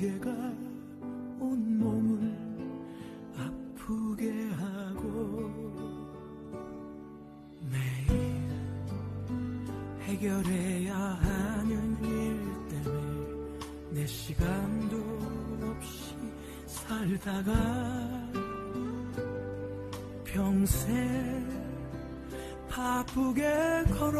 게가 온 몸을 아프게 하고 매일 해결해야 하는 일 때문에 내 시간도 없이 살다가 평생 바쁘게 걸어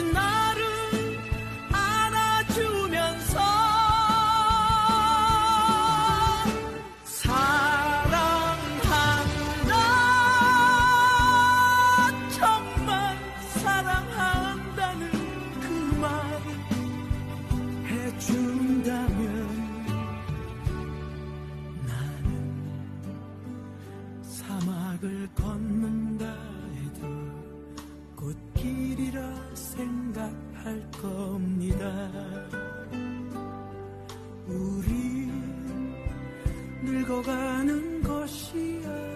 나를 안아주면서 사랑한다. 정말 사랑한다는 그말 해준다면 나는 사막을 걷는다 해도 꽃길이라 생각할 겁니다. 우리 늙어가는 것이 아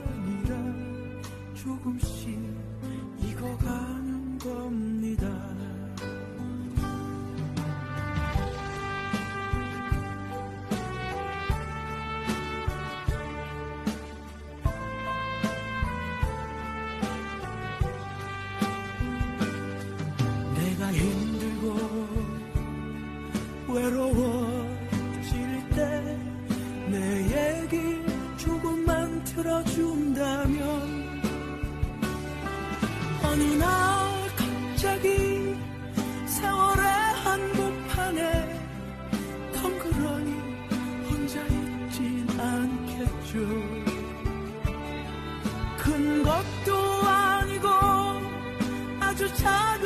큰 것도 아니고 아주 작은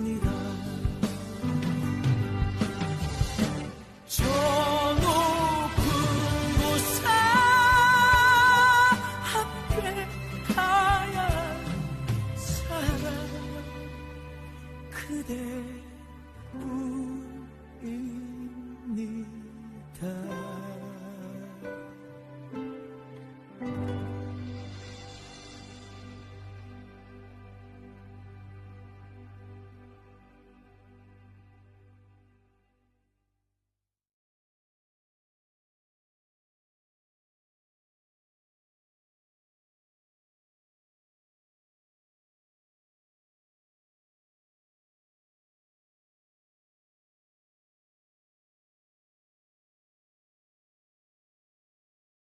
不一定。